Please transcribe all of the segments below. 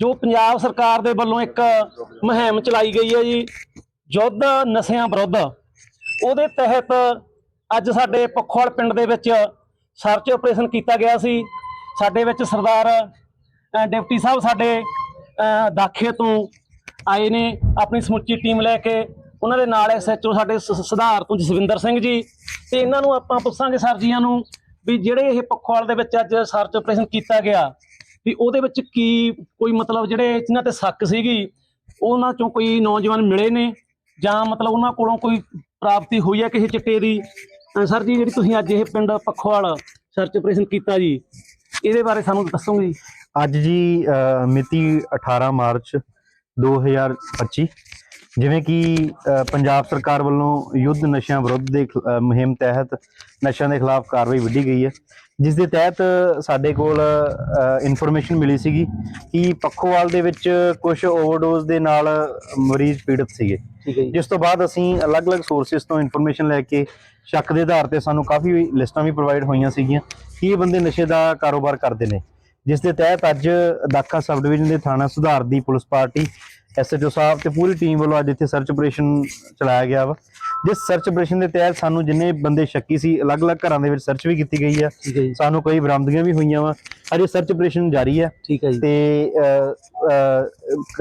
ਜੋ ਪੰਜਾਬ ਸਰਕਾਰ ਦੇ ਵੱਲੋਂ ਇੱਕ ਮੁਹਿੰਮ ਚਲਾਈ ਗਈ ਹੈ ਜੀ, ਯੁੱਧ ਨਸ਼ਿਆਂ ਵਿਰੁੱਧ। ਉਹਦੇ ਤਹਿਤ ਅੱਜ ਸਾਡੇ ਪਖੋਲ ਪਿੰਡ ਦੇ ਵਿੱਚ ਸਰਚ ਆਪਰੇਸ਼ਨ ਕੀਤਾ ਗਿਆ ਸੀ। ਸਾਡੇ ਵਿੱਚ ਸਰਦਾਰ ਡਿਪਟੀ ਸਾਹਿਬ ਸਾਡੇ ਦਾਖੇ ਤੋਂ ਆਏ ਨੇ। ਆਪਣੀ ਸਮੁੱਚੀ ਟੀਮ ਲੈ ਕੇ ਉਹਨਾਂ ਦੇ ਨਾਲ ਐਸਐਚਓ ਸਾਡੇ ਸ- ਸੁਧਾਰ ਤੋਂ ਜਸਵਿੰਦਰ ਸਿੰਘ ਜੀ। ਤੇ ਇਹਨਾਂ ਨੂੰ ਆਪਾਂ ਪੁੱਛਾਂਗੇ ਸਰ ਜੀਆਂ ਨੂੰ ਵੀ ਜਿਹੜੇ ਇਹ ਪਖਵਾਲ ਦੇ ਵਿੱਚ ਅੱਜ ਸਰਚ ਆਪਰੇਸ਼ਨ ਕੀਤਾ ਗਿਆ ਵੀ ਉਹਦੇ ਵਿੱਚ ਕੀ ਕੋਈ ਮਤਲਬ ਜਿਹੜੇ ਇਹਨਾਂ ਤੇ ਸ਼ੱਕ ਸੀਗੀ ਉਹਨਾਂ ਚੋਂ ਕੋਈ ਨੌਜਵਾਨ ਮਿਲੇ ਨੇ? ਜਾਂ ਮਤਲਬ ਉਹਨਾਂ ਕੋਲੋਂ ਕੋਈ ਪ੍ਰਾਪਤੀ ਹੋਈ ਹੈ ਕਿਸੇ ਚਿੱਟੇ ਦੀ? ਸਰ ਜੀ ਜਿਹੜੀ ਤੁਸੀਂ ਅੱਜ ਇਹ ਪਿੰਡ ਪੱਖੋਵਾਲ ਸਰਚ ਆਪਰੇਸ਼ਨ ਕੀਤਾ ਜੀ ਇਹਦੇ ਬਾਰੇ ਸਾਨੂੰ ਦੱਸੋਗੇ ਜੀ। ਅੱਜ ਜੀ ਅ, ਮਿਤੀ 18 ਮਾਰਚ 2025 ਜਿਵੇਂ ਕਿ ਪੰਜਾਬ ਸਰਕਾਰ ਵੱਲੋਂ ਯੁੱਧ ਨਸ਼ਿਆਂ ਵਿਰੁੱਧ ਦੇ ਮੁਹਿੰਮ ਤਹਿਤ ਨਸ਼ਿਆਂ ਦੇ ਖਿਲਾਫ ਕਾਰਵਾਈ ਵਿੱਢੀ ਗਈ ਹੈ। ਜਿਸ ਦੇ ਤਹਿਤ ਸਾਡੇ ਕੋਲ ਇਨਫੋਰਮੇਸ਼ਨ ਮਿਲੀ ਸੀਗੀ ਕਿ ਪੱਖੋਵਾਲ ਦੇ ਵਿੱਚ ਕੁਝ ਓਵਰਡੋਜ਼ ਦੇ ਨਾਲ ਮਰੀਜ਼ ਪੀੜਤ ਸੀਗੇ। ਜਿਸ ਤੋਂ ਬਾਅਦ ਅਸੀਂ ਅਲੱਗ-ਅਲੱਗ ਸੋਰਸਸ ਤੋਂ ਇਨਫੋਰਮੇਸ਼ਨ ਲੈ ਕੇ ਸ਼ੱਕ ਦੇ ਆਧਾਰ ਤੇ ਸਾਨੂੰ ਕਾਫੀ ਲਿਸਟਾਂ ਵੀ ਪ੍ਰੋਵਾਈਡ ਹੋਈਆਂ ਸੀਗੀਆਂ ਕਿ ਇਹ ਬੰਦੇ ਨਸ਼ੇ ਦਾ ਕਾਰੋਬਾਰ ਕਰਦੇ ਨੇ। ਜਿਸ ਦੇ ਤਹਿਤ ਅੱਜ ਦਾਖਾ ਸਬ ਡਿਵੀਜ਼ਨ ਦੇ ਥਾਣਾ ਸੁਧਾਰ ਦੀ ਪੁਲਿਸ ਪਾਰਟੀ ਐਸਐਚਓ ਸਾਹਿਬ ਤੇ ਪੂਰੀ ਟੀਮ ਵੱਲੋਂ ਅੱਜ ਇੱਥੇ ਸਰਚ ਆਪਰੇਸ਼ਨ ਚਲਾਇਆ ਗਿਆ ਵਾ। ਜਿਸ ਸਰਚ ਆਪਰੇਸ਼ਨ ਦੇ ਤਹਿਤ ਸਾਨੂੰ ਜਿੰਨੇ ਬੰਦੇ ਸ਼ੱਕੀ ਸੀ ਅਲੱਗ-ਅਲੱਗ ਘਰਾਂ ਦੇ ਵਿੱਚ ਸਰਚ ਵੀ ਕੀਤੀ ਗਈ ਆ। ਠੀਕ ਹੈ ਜੀ। ਸਾਨੂੰ ਕਈ ਬਰਾਮਦਗੀਆਂ ਵੀ ਹੋਈਆਂ ਵਾ। ਅਜੇ ਸਰਚ ਆਪਰੇਸ਼ਨ ਜਾਰੀ ਹੈ ਠੀਕ ਹੈ ਜੀ। ਤੇ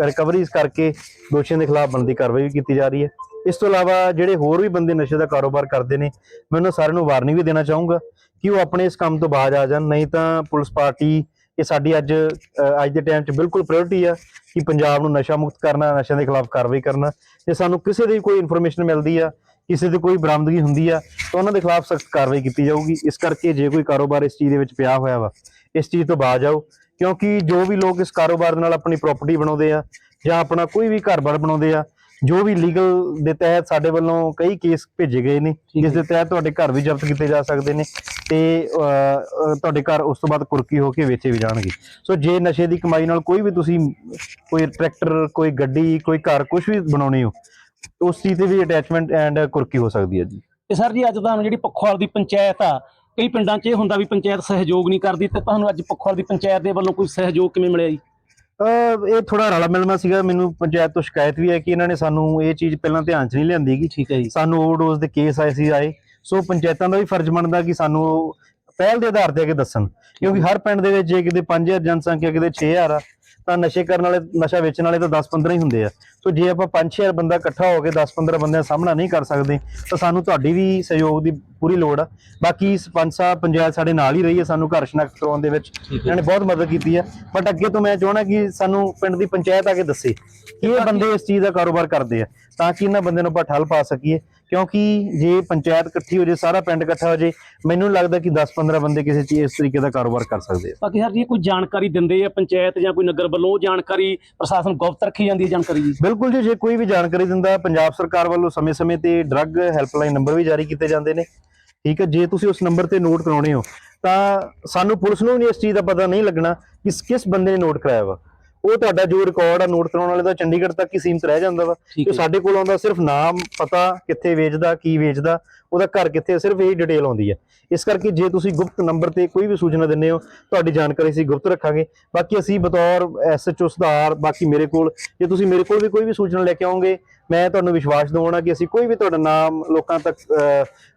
ਰਿਕਵਰੀਜ਼ ਕਰਕੇ ਦੋਸ਼ੀਆਂ ਦੇ ਖਿਲਾਫ ਬਣਦੀ ਕਾਰਵਾਈ ਵੀ ਕੀਤੀ ਜਾ ਰਹੀ ਹੈ। ਇਸ ਤੋਂ ਇਲਾਵਾ ਜਿਹੜੇ ਹੋਰ ਵੀ ਬੰਦੇ ਨਸ਼ੇ ਦਾ ਕਾਰੋਬਾਰ ਕਰਦੇ ਨੇ ਮੈਂ ਉਹਨਾਂ ਸਾਰਿਆਂ ਨੂੰ ਵਾਰਨਿੰਗ ਵੀ ਦੇਣਾ ਚਾਹੂੰਗਾ ਕਿ ਉਹ ਆਪਣੇ ਇਸ ਕੰਮ ਤੋਂ ਬਾਜ਼ ਆ ਜਾਣ। ਨਹੀਂ ਤਾਂ ਪੁਲਿਸ ਪਾਰਟੀ ਇਹ ਸਾਡੀ ਅੱਜ ਅੱਜ ਦੇ ਟਾਈਮ 'ਚ ਬਿਲਕੁਲ ਪ੍ਰਾਇੋਰਟੀ ਆ ਕਿ ਪੰਜਾਬ ਨੂੰ ਨਸ਼ਾ ਮੁਕਤ ਕਰਨਾ, ਨਸ਼ਿਆਂ ਦੇ ਖਿਲਾਫ ਕਾਰਵਾਈ ਕਰਨਾ। ਜੇ ਸਾਨੂੰ ਕਿਸੇ ਦੀ ਕੋਈ ਇਨਫੋਰਮੇਸ਼ਨ ਮਿਲਦੀ ਆ, ਕਿਸੇ ਦੀ ਕੋਈ ਬਰਾਮਦਗੀ ਹੁੰਦੀ ਆ, ਤਾਂ ਉਹਨਾਂ ਦੇ ਖਿਲਾਫ ਸਖਤ ਕਾਰਵਾਈ ਕੀਤੀ ਜਾਊਗੀ। ਇਸ ਕਰਕੇ ਜੇ ਕੋਈ ਕਾਰੋਬਾਰ ਇਸ ਚੀਜ਼ ਦੇ ਵਿੱਚ ਪਿਆ ਹੋਇਆ ਵਾ, ਇਸ ਚੀਜ਼ ਤੋਂ ਬਾਜ਼ ਆਓ। ਕਿਉਂਕਿ ਜੋ ਵੀ ਲੋਕ ਇਸ ਕਾਰੋਬਾਰ ਦੇ ਨਾਲ ਆਪਣੀ ਪ੍ਰਾਪਰਟੀ ਬਣਾਉਂਦੇ ਆ ਜਾਂ ਆਪਣਾ ਕੋਈ ਵੀ ਘਰ-ਬਾਰ ਬਣਾਉਂਦੇ ਆ ਜੋ ਵੀ ਲੀਗਲ ਦੇ ਤਹਿਤ ਸਾਡੇ ਵੱਲੋਂ ਕਈ ਕੇਸ ਭੇਜੇ ਗਏ ਨੇ ਜਿਸ ਦੇ ਤਹਿਤ ਤੁਹਾਡੇ ਘਰ ਵੀ ਜ਼ਬਤ ਕੀਤੇ ਜਾ ਸਕਦੇ ਨੇ ਤੇ ਤੁਹਾਡੇ ਘਰ ਉਸ ਤੋਂ ਬਾਅਦ ਕੁਰਕੀ ਹੋ ਕੇ ਵੇਚੇ ਵੀ ਜਾਣਗੇ। ਸੋ ਜੇ ਨਸ਼ੇ ਦੀ ਕਮਾਈ ਨਾਲ ਕੋਈ ਵੀ ਤੁਸੀਂ ਕੋਈ ਟਰੈਕਟਰ ਕੋਈ ਗੱਡੀ ਕੋਈ ਘਰ ਕੁਝ ਵੀ ਬਣਾਉਣੇ ਹੋ ਉਸ ਚੀਜ਼ ਤੇ ਵੀ ਅਟੈਚਮੈਂਟ ਐਂਡ ਕੁਰਕੀ ਹੋ ਸਕਦੀ ਹੈ ਜੀ। ਤੇ ਸਰ ਜੀ ਅੱਜ ਤੁਹਾਨੂੰ ਜਿਹੜੀ ਪਖਵਾਲ ਦੀ ਪੰਚਾਇਤ ਆ ਕਈ ਪਿੰਡਾਂ 'ਚ ਇਹ ਹੁੰਦਾ ਵੀ ਪੰਚਾਇਤ ਸਹਿਯੋਗ ਨਹੀਂ ਕਰਦੀ ਤੇ ਤੁਹਾਨੂੰ ਅੱਜ ਪਖਵਾਲ ਦੀ ਪੰਚਾਇਤ ਦੇ ਵੱਲੋਂ ਕੋਈ ਸਹਿਯੋਗ ਕਿਵੇਂ ਮਿਲਿਆ ਜੀ? ਇਹ ਥੋੜਾ ਰਲਾ ਮਿਲਮਾ ਸੀਗਾ ਮੈਨੂੰ ਪੰਚਾਇਤ ਤੋਂ ਸ਼ਿਕਾਇਤ ਵੀ ਹੈ ਕਿ ਇਹਨਾਂ ਨੇ ਸਾਨੂੰ ਇਹ ਚੀਜ਼ ਪਹਿਲਾਂ ਧਿਆਨ 'ਚ ਨਹੀਂ ਲਿਆਂਦੀਗੀ ਠੀਕ ਹੈ ਜੀ। ਸਾਨੂੰ ਓਵਰਡੋਜ਼ ਦੇ ਕੇਸ ਆਏ ਸੀ ਆਏ। ਸੋ ਪੰਚਾਇਤਾਂ ਦਾ ਵੀ ਫਰਜ਼ ਬਣਦਾ ਕਿ ਸਾਨੂੰ ਉਹ ਪਹਿਲ ਦੇ ਆਧਾਰ ਤੇ ਆ ਕੇ ਦੱਸਣ। ਕਿਉਂਕਿ ਹਰ ਪਿੰਡ ਦੇ ਵਿੱਚ ਜੇ ਕਿਤੇ 5000 ਜਨਸੰਖਿਆ ਕਿਤੇ 6000 ਆ ਤਾਂ ਨਸ਼ੇ ਕਰਨ ਵਾਲੇ ਨਸ਼ਾ ਵੇਚਣ ਵਾਲੇ ਤਾਂ 10-15 ਹੀ ਹੁੰਦੇ ਆ। ਸੋ ਜੇ ਆਪਾਂ 5-6000 ਬੰਦਾ ਇਕੱਠਾ ਹੋ ਕੇ 10-15 ਬੰਦਿਆਂ ਦਾ ਸਾਹਮਣਾ ਨਹੀਂ ਕਰ ਸਕਦੇ ਤਾਂ ਸਾਨੂੰ ਤੁਹਾਡੀ ਵੀ ਸਹਿਯੋਗ ਦੀ ਪੂਰੀ ਲੋੜ ਆ। ਬਾਕੀ ਸਰਪੰਚ ਸਾਹਿਬ ਪੰਚਾਇਤ ਸਾਡੇ ਨਾਲ ਹੀ ਰਹੀ ਹੈ ਸਾਨੂੰ ਘਰ ਸ਼ਨਾਖਤ ਕਰਾਉਣ ਦੇ ਵਿੱਚ। ਇਹਨਾਂ ਨੇ ਬਹੁਤ ਮਦਦ ਕੀਤੀ ਹੈ ਬਟ ਅੱਗੇ ਤੋਂ ਮੈਂ ਚਾਹਣਾ ਕਿ ਸਾਨੂੰ ਪਿੰਡ ਦੀ ਪੰਚਾਇਤ ਆ ਕੇ ਦੱਸੇ ਕਿ ਇਹ ਬੰਦੇ ਇਸ ਚੀਜ਼ ਦਾ ਕਾਰੋਬਾਰ ਕਰਦੇ ਆ ਤਾਂ ਕਿ ਇਹਨਾਂ ਬੰਦੇ ਨੂੰ ਆਪਾਂ ਠੱਲ ਪਾ ਸਕੀਏ। ਕਿਉਂਕਿ ਜੇ ਪੰਚਾਇਤ ਇਕੱਠੀ ਹੋ ਜੇ ਸਾਰਾ ਪਿੰਡ ਇਕੱਠਾ ਹੋ ਜੇ ਮੈਨੂੰ ਲੱਗਦਾ ਕਿ 10-15 ਬੰਦੇ ਕਿਸੇ ਚੀਜ਼ ਇਸ ਤਰੀਕੇ ਦਾ ਕਾਰੋਬਾਰ ਕਰ ਸਕਦੇ ਆ। ਬਾਕੀ ਸਰ ਜੀ ਕੋਈ ਜਾਣਕਾਰੀ ਦਿੰਦੇ ਆ ਪੰਚਾਇਤ ਜਾਂ ਕੋਈ ਨਗਰ ਵੱਲੋਂ ਜਾਣਕਾਰੀ ਪ੍ਰਸ਼ਾਸਨ ਗੁਪਤ ਰੱਖੀ ਜਾਂਦੀ ਹੈ ਜਾਣਕਾਰੀ ਜੀ ਬਿਲਕੁਲ ਜੀ ਜੇ ਕੋਈ ਵੀ ਜਾਣਕਾਰੀ ਦਿੰਦਾ ਪੰਜਾਬ ਸਰਕਾਰ ਵੱਲੋਂ ਸਮੇਂ-ਸਮੇਂ ਤੇ ਡਰੱਗ ਹੈਲਪਲਾਈਨ ਨੰਬਰ ਵੀ ਜਾਰੀ ਕੀਤੇ ਜਾਂਦੇ ਨੇ। ਠੀਕ ਹੈ ਜੇ ਤੁਸੀਂ ਉਸ ਨੰਬਰ ਤੇ ਨੋਟ ਕਰਾਉਣੇ ਹੋ ਤਾਂ ਸਾਨੂੰ ਪੁਲਿਸ ਨੂੰ ਵੀ ਇਸ ਚੀਜ਼ ਦਾ ਪਤਾ ਨਹੀਂ ਲੱਗਣਾ ਕਿ ਕਿਸ ਬੰਦੇ ਨੇ ਨੋਟ ਕਰਾਇਆ ਵਾ। ਉਹ ਤੁਹਾਡਾ ਜੋ ਰਿਕਾਰਡ ਆ ਨੋਟ ਕਰਾਉਣ ਵਾਲੇ ਦਾ ਚੰਡੀਗੜ੍ਹ ਤੱਕ ਹੀ ਸੀਮਤ ਰਹਿ ਜਾਂਦਾ ਵਾ। ਜੋ ਸਾਡੇ ਕੋਲ ਆਉਂਦਾ ਸਿਰਫ ਨਾਮ ਪਤਾ ਕਿੱਥੇ ਵੇਚਦਾ ਕੀ ਵੇਚਦਾ ਉਹਦਾ ਘਰ ਕਿੱਥੇ ਸਿਰਫ ਇਹੀ ਡਿਟੇਲ ਆਉਂਦੀ ਹੈ ਇਸ ਕਰਕੇ ਜੇ ਤੁਸੀਂ ਗੁਪਤ ਨੰਬਰ ਤੇ ਕੋਈ ਵੀ ਸੂਚਨਾ ਦਿੰਦੇ ਹੋ ਤੁਹਾਡੀ ਜਾਣਕਾਰੀ ਅਸੀਂ ਗੁਪਤ ਰੱਖਾਂਗੇ। ਬਾਕੀ ਅਸੀਂ ਬਤੌਰ ਐਸਐਚਓ ਸੁਧਾਰ ਬਾਕੀ ਮੇਰੇ ਕੋਲ ਜੇ ਤੁਸੀਂ ਮੇਰੇ ਕੋਲ ਵੀ ਕੋਈ ਵੀ ਸੂਚਨਾ ਲੈ ਕੇ ਆਓਗੇ ਮੈਂ ਤੁਹਾਨੂੰ ਵਿਸ਼ਵਾਸ ਦਿਵਾਉਣਾ ਕਿ ਅਸੀਂ ਕੋਈ ਵੀ ਤੁਹਾਡਾ ਨਾਮ ਲੋਕਾਂ ਤੱਕ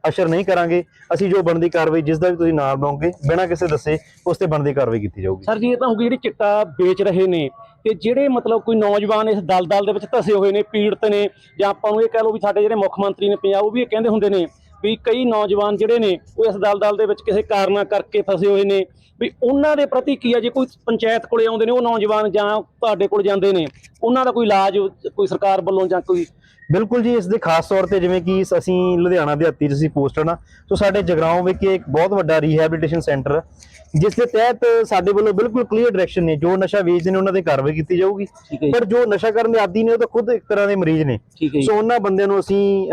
ਅਸ਼ਰ ਨਹੀਂ ਕਰਾਂਗੇ। ਅਸੀਂ ਜੋ ਬਣਦੀ ਕਾਰਵਾਈ, ਜਿਸ ਦਾ ਵੀ ਤੁਸੀਂ ਨਾਮ ਲਓਗੇ, ਬਿਨਾਂ ਕਿਸੇ ਦੱਸੇ ਉਸ ਤੇ ਬਣਦੀ ਕਾਰਵਾਈ ਕੀਤੀ ਜਾਊਗੀ। ਸਰ ਜੀ, ਇਹ ਤਾਂ ਹੋ ਗਈ ਜਿਹੜੀ ਚਿੱਟਾ ਵੇਚ ਰਹੇ ਨੇ। ਤੇ ਜਿਹੜੇ ਮਤਲਬ ਕੋਈ ਨੌਜਵਾਨ ਇਸ ਦਲਦਲ ਦੇ ਵਿੱਚ ਧਸੇ ਹੋਏ ਨੇ, ਪੀੜਤ ਨੇ, ਜਾਂ ਆਪਾਂ ਨੂੰ ਇਹ ਕਹਿ ਲਓ ਵੀ ਸਾਡੇ ਜਿਹੜੇ ਮੁੱਖ ਮੰਤਰੀ ਨੇ ਪੰਜਾਬ, ਉਹ ਵੀ ਇਹ ਕਹਿੰਦੇ ਹੁੰਦੇ ਨੇ ਵੀ ਕਈ ਨੌਜਵਾਨ ਜਿਹੜੇ ਨੇ, ਉਹ ਇਸ ਦਲਦਲ ਦੇ ਵਿੱਚ ਕਿਸੇ ਕਾਰਨਾ ਕਰਕੇ ਫਸੇ ਹੋਏ ਨੇ। ਵੀ ਉਹਨਾਂ ਦੇ ਪ੍ਰਤੀ ਕੀ ਹੈ ਜੇ ਕੋਈ ਪੰਚਾਇਤ ਕੋਲੇ ਆਉਂਦੇ ਨੇ, ਉਹ ਨੌਜਵਾਨ ਜਾਂ ਤੁਹਾਡੇ ਕੋਲ ਜਾਂਦੇ ਨੇ, ਉਹਨਾਂ ਦਾ ਕੋਈ ਇਲਾਜ, ਕੋਈ ਸਰਕਾਰ ਵੱਲੋਂ ਜਾਂ ਕੋਈ ਬਿਲਕੁਲ ਜੀ ਇਸ ਦੇ ਖਾਸ ਤੌਰ ਤੇ ਜਿਵੇਂ ਕਿ ਅਸੀਂ ਲੁਧਿਆਣਾ ਦਿਹਾਤੀ 'ਚ ਅਸੀਂ ਪੋਸਟਡ ਆ ਸੋ ਸਾਡੇ ਜਗਰਾਉਂ ਵਿਖੇ ਇੱਕ ਬਹੁਤ ਵੱਡਾ ਰੀਹੈਬਿਲਿਟੇਸ਼ਨ ਸੈਂਟਰ ਜਿਸ ਦੇ ਤਹਿਤ ਸਾਡੇ ਵੱਲੋਂ ਬਿਲਕੁਲ ਕਲੀਅਰ ਡਾਇਰੈਕਸ਼ਨ ਨੇ ਜੋ ਨਸ਼ਾ ਵੇਚਦੇ ਨੇ ਉਹਨਾਂ ਤੇ ਕਾਰਵਾਈ ਕੀਤੀ ਜਾਊਗੀ। ਪਰ ਜੋ ਨਸ਼ਾ ਕਰਨ ਦੇ ਆਦੀ ਨੇ ਉਹ ਤਾਂ ਖੁਦ ਇੱਕ ਤਰ੍ਹਾਂ ਦੇ ਮਰੀਜ਼ ਨੇ। ਸੋ ਉਹਨਾਂ ਬੰਦਿਆਂ ਨੂੰ ਅਸੀਂ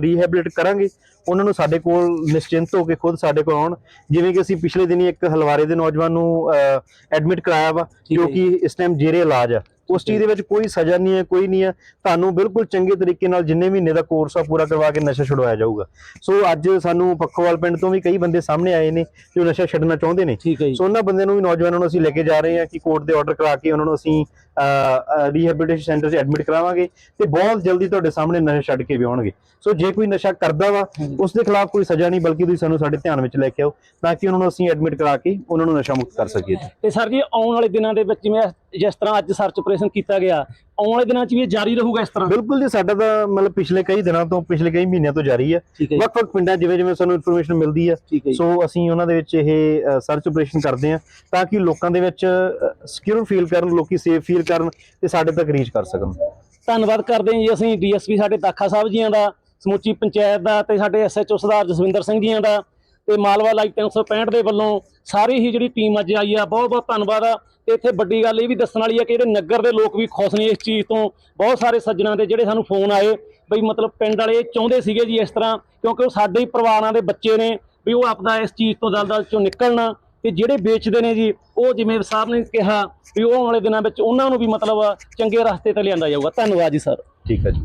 ਰੀਹੈਬਿਲਿਟ ਕਰਾਂਗੇ। ਉਹਨਾਂ ਨੂੰ ਸਾਡੇ ਕੋਲ ਨਿਸ਼ਚਿੰਤ ਹੋ ਕੇ ਖੁਦ ਸਾਡੇ ਕੋਲ ਆਉਣ। ਜਿਵੇਂ ਕਿ ਅਸੀਂ ਪਿਛਲੇ ਦਿਨੀ ਇੱਕ ਹਲਵਾਰੇ ਦੇ ਨੌਜਵਾਨ ਨੂੰ ਐਡਮਿਟ ਕਰਾਇਆ ਵਾ ਜੋ ਕਿ ਇਸ ਟਾਈਮ ਜੇਰੇ ਇਲਾਜ ਆ। ਉਸ ਚੀਜ਼ ਦੇ ਵਿੱਚ ਕੋਈ ਸਜ਼ਾ ਨਹੀਂ ਹੈ ਕੋਈ ਨਹੀਂ ਹੈ। ਤੁਹਾਨੂੰ ਬਿਲਕੁਲ ਚੰਗੇ ਤਰੀਕੇ ਨਾਲ ਜਿੰਨੇ ਮਹੀਨੇ ਦਾ ਕੋਰਸ ਆ ਪੂਰਾ ਕਰਵਾ ਕੇ ਨਸ਼ਾ ਛੁਡਵਾਇਆ ਜਾਊਗਾ। ਸੋ ਅੱਜ ਸਾਨੂੰ ਪੱਖੋਵਾਲ ਪਿੰਡ ਤੋਂ ਵੀ ਕਈ ਬੰਦੇ ਸਾਹਮਣੇ ਆਏ ਨੇ ਜੋ ਨਸ਼ਾ ਛੱਡਣਾ ਚਾਹੁੰਦੇ ਨੇ। ਸੋ ਉਹਨਾਂ ਬੰਦਿਆਂ ਨੂੰ ਵੀ ਨੌਜਵਾਨਾਂ ਨੂੰ ਅਸੀਂ ਲੈ ਕੇ ਜਾ ਰਹੇ ਹਾਂ ਕਿ ਕੋਰਟ ਦੇ ਆਰਡਰ ਕਰਾ ਕੇ ਉਹਨਾਂ ਨੂੰ ਅਸੀਂ ਰੀਹੈਬਿਲਿਟੇਸ਼ਨ ਸੈਂਟਰ 'ਚ ਐਡਮਿਟ ਕਰਾਵਾਂਗੇ ਤੇ ਬਹੁਤ ਜਲਦੀ ਤੁਹਾਡੇ ਸਾਹਮਣੇ ਨਸ਼ਾ ਛੱਡ ਕੇ ਵੀ ਆਉਣਗੇ। ਸੋ ਜੇ ਕੋਈ ਨਸ਼ਾ ਕਰਦਾ ਵਾ ਉਸ ਦੇ ਖਿਲਾਫ ਕੋਈ ਸਜ਼ਾ ਨਹੀਂ ਬਲਕਿ ਤੁਸੀਂ ਸਾਨੂੰ ਸਾਡੇ ਧਿਆਨ ਵਿੱਚ ਲੈ ਕੇ ਆਓ ਤਾਂ ਕਿ ਉਹਨਾਂ ਨੂੰ ਅਸੀਂ ਐਡਮਿਟ ਕਰਾ ਕੇ ਉਹਨਾਂ ਨੂੰ ਨਸ਼ਾ ਮੁਕਤ ਕਰ ਸਕੀਏ। ਤੇ ਸਰ ਜੀ ਆਉਣ ਵਾਲੇ ਦਿਨਾਂ ਦੇ ਵਿੱਚ ਜਿਵੇਂ ਜਿਸ ਤਰ੍ਹਾਂ ਅੱਜ ਸਰਚ ਆਪਰੇਸ਼ਨ ਕੀਤਾ ਗਿਆ ਆਉਣ ਵਾਲੇ ਦਿਨਾਂ 'ਚ ਵੀ ਇਹ ਜਾਰੀ ਰਹੂਗਾ ਇਸ ਤਰ੍ਹਾਂ? ਬਿਲਕੁਲ ਜੀ ਸਾਡਾ ਤਾਂ ਮਤਲਬ ਪਿਛਲੇ ਕਈ ਦਿਨਾਂ ਤੋਂ ਪਿਛਲੇ ਕਈ ਮਹੀਨਿਆਂ ਤੋਂ ਜਾਰੀ ਹੈ। ਵੱਖ-ਵੱਖ ਪਿੰਡਾਂ ਜਿਵੇਂ ਜਿਵੇਂ ਸਾਨੂੰ ਇਨਫੋਰਮੇਸ਼ਨ ਮਿਲਦੀ ਹੈ। ਸੋ ਅਸੀਂ ਉਹਨਾਂ ਦੇ ਵਿੱਚ ਇਹ ਸਰਚ ਆਪਰੇਸ਼ਨ ਕਰਦੇ ਹਾਂ ਤਾਂ ਕਿ ਲੋਕਾਂ ਦੇ ਵਿੱਚ ਸਿਕਿਉਰ ਫੀਲ ਕਰਨ ਲੋਕੀ ਸੇਫ ਫੀਲ ਕਰਨ ਤੇ ਸਾਡੇ ਤੱਕ ਰੀਚ ਕਰ ਸਕਣ। ਧੰਨਵਾਦ ਕਰਦੇ ਹਾਂ ਜੀ ਅਸੀਂ ਡੀਐਸਪੀ ਸਾਡੇ ਦਾਖਾ ਸਾਹਿਬ ਜੀਆਂ ਦਾ ਸਮੁੱਚੀ ਪੰਚਾਇਤ ਦਾ ਤੇ ਸਾਡੇ ਐਸਐਚਓ ਸਰਦਾਰ ਜਸਵਿੰਦਰ ਸਿੰਘ ਜੀਆਂ ਦਾ। ਤੇ ਮਾਲਵਾ ਲਾਈਵ 365 ਦੇ ਵੱਲੋਂ ਸਾਰੀ ਹੀ ਜਿਹੜੀ ਟੀਮ ਅੱਜ ਆਈ ਆ, ਬਹੁਤ ਬਹੁਤ ਧੰਨਵਾਦ ਆ। ਤੇ ਇੱਥੇ ਵੱਡੀ ਗੱਲ ਇਹ ਵੀ ਦੱਸਣ ਵਾਲੀ ਆ ਕਿ ਜਿਹੜੇ ਨਗਰ ਦੇ ਲੋਕ ਵੀ ਖੁਸ਼ ਨੇ ਇਸ ਚੀਜ਼ ਤੋਂ। ਬਹੁਤ ਸਾਰੇ ਸੱਜਣਾ ਦੇ ਜਿਹੜੇ ਸਾਨੂੰ ਫੋਨ ਆਏ ਬਈ ਮਤਲਬ ਪਿੰਡ ਵਾਲੇ ਚਾਹੁੰਦੇ ਸੀਗੇ ਜੀ ਇਸ ਤਰ੍ਹਾਂ, ਕਿਉਂਕਿ ਉਹ ਸਾਡੇ ਹੀ ਪਰਿਵਾਰਾਂ ਦੇ ਬੱਚੇ ਨੇ ਵੀ ਉਹ ਆਪਦਾ ਇਸ ਚੀਜ਼ ਤੋਂ ਦਲਦਲ ਚੋਂ ਨਿਕਲਣਾ ਤੇ ਜਿਹੜੇ ਵੇਚਦੇ ਨੇ ਜੀ, ਉਹ ਜਿਵੇਂ ਸਾਹਿਬ ਨੇ ਕਿਹਾ ਵੀ ਉਹ ਆਉਣ ਵਾਲੇ ਦਿਨਾਂ ਵਿੱਚ ਉਹਨਾਂ ਨੂੰ ਵੀ ਮਤਲਬ ਚੰਗੇ ਰਸਤੇ ਤੇ ਲਿਆਂਦਾ ਜਾਊਗਾ। ਧੰਨਵਾਦ ਜੀ ਸਰ। ਠੀਕ ਹੈ ਜੀ।